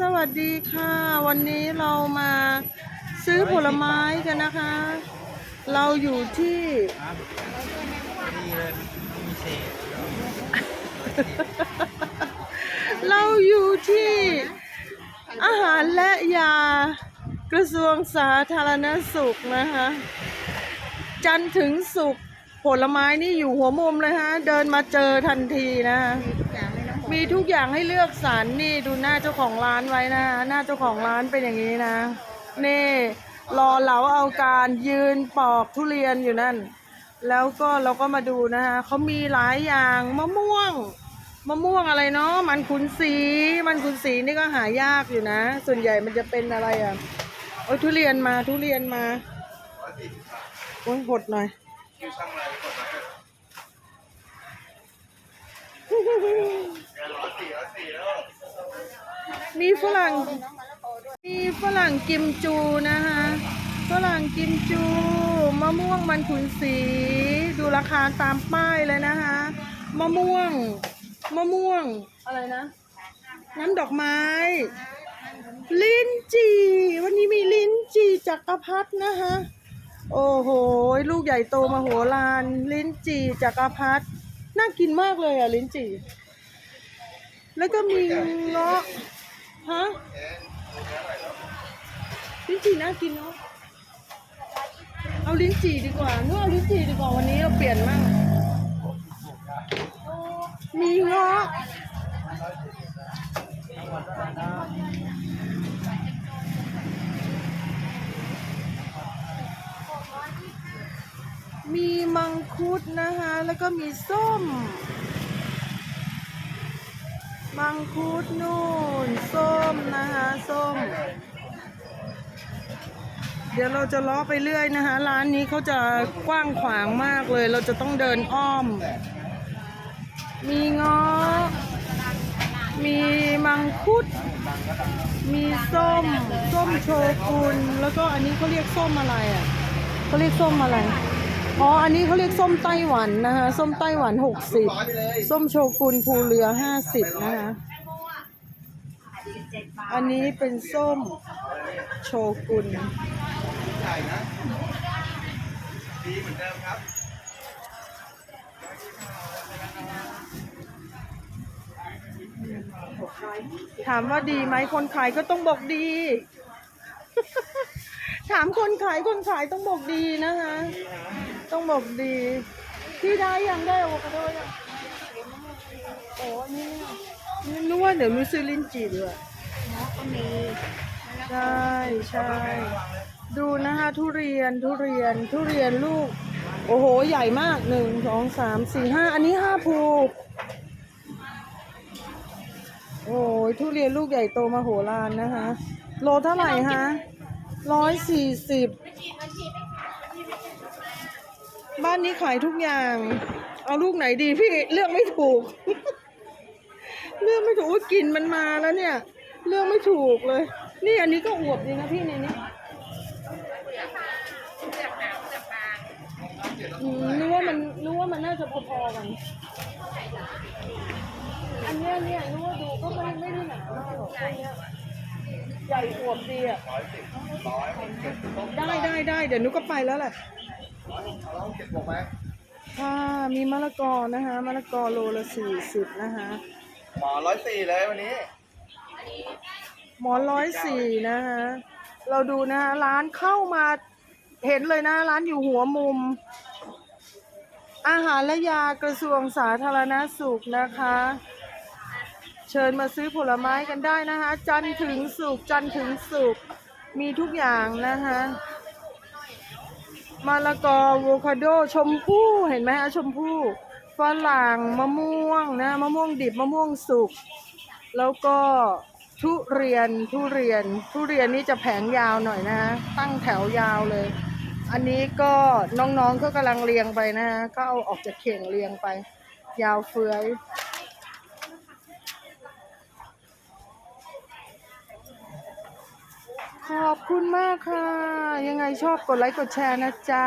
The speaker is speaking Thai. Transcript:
สวัสดีค่ะ วันนี้เรามาซื้อผลไม้กันนะคะ เราอยู่ที่ดีเลยไม่มีเศษเราอยู่ที่อาหารและยากระทรวงสาธารณสุขนะคะ จันทร์ถึงสุกร์ผลไม้นี่อยู่หัวมุมเลยฮะ เดินมาเจอทันทีนะคะ มีทุกอย่างให้เลือกสรรนี่ดูหน้าเจ้าของร้านไว้นะหน้าเจ้าของร้านเป็นอย่างนี้นะ นี่รอเหลาเอาการยืนปอกทุเรียนอยู่นั่น แล้วก็เราก็มาดูนะคะเขามีหลายอย่างมะม่วง มะม่วงอะไรเนาะมันขุนสีมันขุนสีนี่ก็หายากอยู่นะ ส่วนใหญ่มันจะเป็นอะไรอะโอ้ยทุเรียนมาทุเรียนมาโอ้ยหดหน่อย มีฝรั่ง มีฝรั่งกิมจูนะคะฝรั่งกิมจูมะม่วงมันขุนสี ดูราคาตามป้ายเลยนะคะมะม่วงมะม่วง อะไรนะ น้ำดอกไม้ ลิ้นจี่วันนี้มีลิ้นจี่จักรพรรดินะคะโอ้โห ลูกใหญ่โตมาโหฬารลิ้นจี่จักรพรรดิน่ากินมากเลยอะ ลิ้นจี่ แล้วก็มีเงาะ ฮะลิ้นจี่น่ากินเนาะ เอาลิ้นจี่ดีกว่านึกเอาลิ้นจี่ดีกว่าวันนี้เราเปลี่ยนมั่งมีเงาะมีมังคุดนะคะ แล้วก็มีส้ม มังคุดนู่น ส้มนะคะส้ม เดี๋ยวเราจะล้อไปเรื่อยนะคะ ร้านนี้เขาจะกว้างขวางมากเลย เราจะต้องเดินอ้อม มีงาะมีมังคุด มีส้ม ส้มโชกุน แล้วก็อันนี้เขาเรียกส้มอะไรอะเขาเรียกส้มอะไร อ๋อ อันนี้เขาเรียกส้มไต้หวันนะคะ ส้มไต้หวันหกสิบส้มโชกุนภูเรือห้าสิบนะคะ อันนี้เป็นส้มโชกุนใช่นะดีเหมือนเดิมครับถามว่าดีไหมคนขายก็ต้องบอกดี ถามคนขายคนขายต้องบอกดีนะคะ ต้องบอกดีพี่ได้ยังได้โอคาโดยัง โอ้นี่นี่นึกว่าเดี๋ยวมีซื้อลิ้นจี่ด้วยใช่ใช่ดูนะคะทุเรียนทุเรียนทุเรียนลูก โอ้โห ใหญ่มากหนึ่งสองสามสี่ห้าอันนี้ห้าภูโอ้ยทุเรียนลูกใหญ่โตมาโหฬารนะคะ โลเท่าไหร่ฮะร้อยสี่สิบบ้านนี้ขายทุกอย่าง เอาลูกไหนดีพี่เลือกไม่ถูก เลือกไม่ถูกอุ๊ยกลิ่นมันมาแล้วเนี่ย เลือกไม่ถูกเลย นี่อันนี้ก็อวบดีนะพี่ในนี้อืมนึกว่ามันนึกว่ามันน่าจะพอๆกัน อันเนี้ยเนี่ยนึกว่าดูก็ไม่ไม่ได้หนามากหรอกพวกเนี้ยใหญ่อวบดีอะได้ได้ได้เดี๋ยวนุกก็ไปแล้วแหละค่ะมีมะละกอนะคะมะละกอโลละสี่สิบนะคะ หมอร้อยสี่เลยวันนี้หมอร้อยสี่นะคะเราดูนะคะร้านเข้ามาเห็นเลยนะร้านอยู่หัวมุม อาหารและยากระทรวงสาธารณสุขนะคะ เชิญมาซื้อผลไม้กันได้นะคะ จันถึงสุกจันถึงสุกมีทุกอย่างนะคะมะละกอโวคาโดชมพู่เห็นไหมคะชมพู่ ฝรั่งมะม่วงนะมะม่วงดิบมะม่วงสุก แล้วก็ทุเรียนทุเรียน ทุเรียนนี่จะแผงยาวหน่อยนะฮะตั้งแถวยาวเลย อันนี้ก็น้องๆก็กำลังเรียงไปนะฮะก็เอาออกจากเข่งเรียงไป ยาวเฟือยขอบคุณมากค่ะ ยังไงชอบกดไลค์กดแชร์นะจ๊ะ